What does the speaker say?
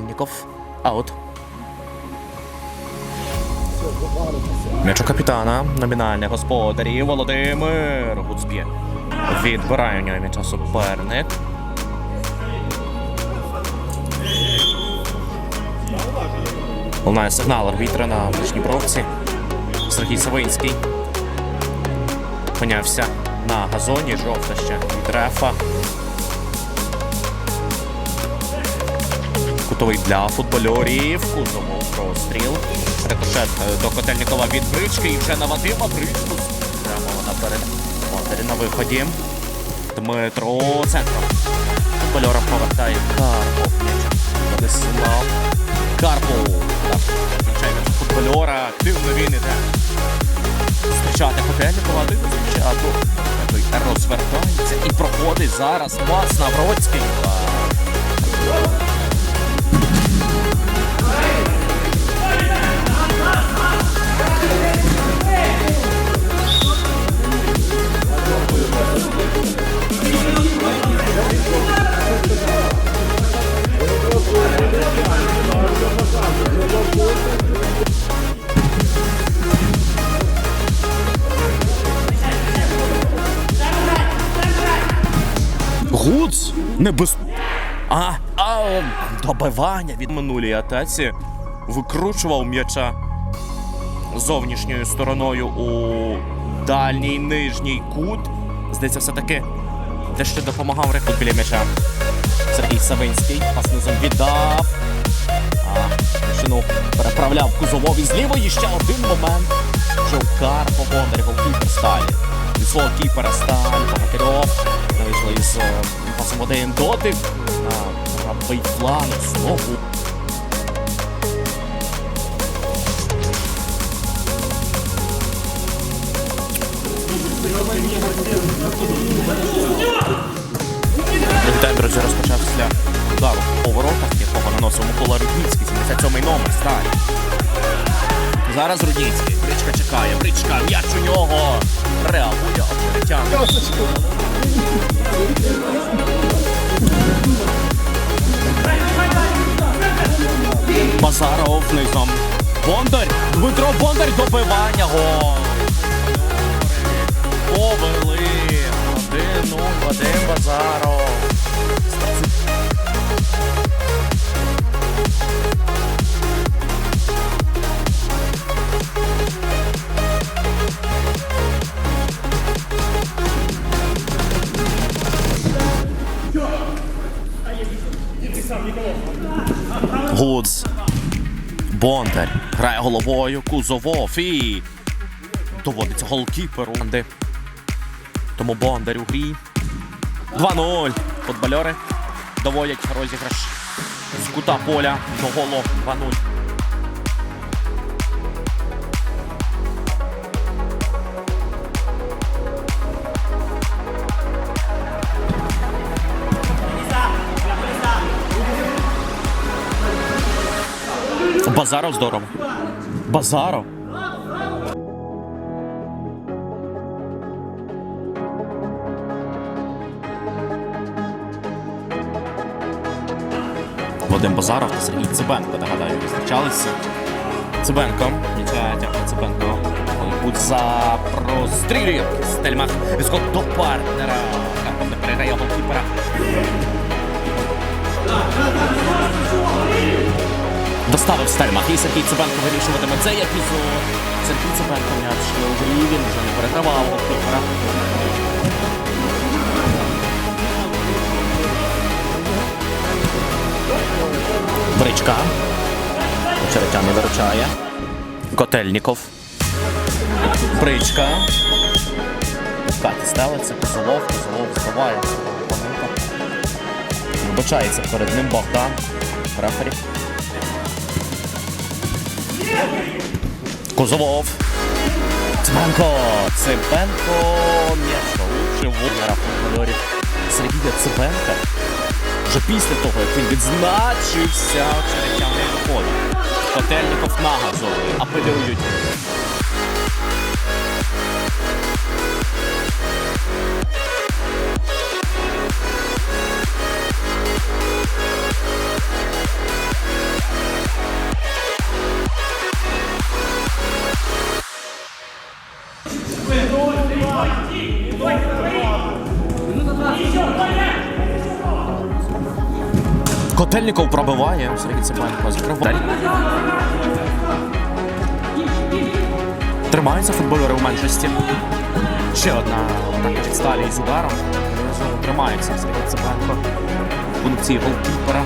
Котельніков. Аут. М'яч у капітана. Номінальний господарі Володимир Гуцбє. Відбирає у нього м'яча суперник. Лунає сигнал арбітра на ближній бровці. Сергій Савинський. Понявся на газоні. Жовта ще від рефа. Кутовий для футбольорів. Кузову простріл. Рикошет е, до Котельникова від брички і вже на Вадима бричку. Прямо наперед. Бондарі на виході. Дмитро центром. Футбольором повертає Карпов. Владислав. Карпов. Так, футбольора. Активно він іде. Зустрічати Котельникова. Ти зустрічати. Розвертається і проходить зараз пас на не без. А, а добивання від минулій атаці викручував м'яча зовнішньою стороною у дальній нижній кут. Здається, все-таки дещо допомагав рекрут біля м'яча. Сергій Савинський пас віддав. А машину переправляв Кузовові з лівої. Ще один момент. Жовкар по Бондарі, голкіпер Сталі. Від свого кіпера Сталь, Богатирьов. Вийшли із е, пасом один дотик. На правий фланг знову. Другий друзі, розпочався удару по воротах, якого наносив Микола Рудніцький, 77-й номер, сталь. Зараз Рудніцький. Бричка чекає, бричка, м'яч у нього. Реагує очеретян. Базаров низом. Бондар. Дмитро Бондар добивання. Гол. Повели. 1-0. Вадим Базаров. Гудз. Бондар. Грає головою. Кузовов і доводиться голкіперу. Тому Бондар у грі. 2-0. Футбольори доводять розіграш з кута поля до голу 2-0. Базаров здорово. Базаров. Вадим Базаров та Сергій Цибенко, нагадаю, зустрічалися. Цибенко. Дякую Цибенко. Гудза прострілює. Стельмах. Відскок до партнера. Карпов не переграє голкіпера. Доставив Стельмах і Сергій Цибенко вирішуватиме цей епізод. Сергій Цибенко м'яч у грі, він вже не перегравав. Бричка. Очеретян не виручає. Котельніков. Бричка. Каті ставиться, Козолов, Козолов збиває. Вибачається перед ним Богдан. Рефері. Козолов. Цибенко. Цибенко. М'ясо лучше в футбольорів Сергія Цибенка. Вже після того, як він відзначився очеретяний виходить. Котельников на газовий. Апелюють. Котельников пробиває, Сергій Цибенко закриває. Тримаються футболери в меншості. Ще одна атака від сталі з ударом. Тримається Сергій Цибенко. Функції голкіпера.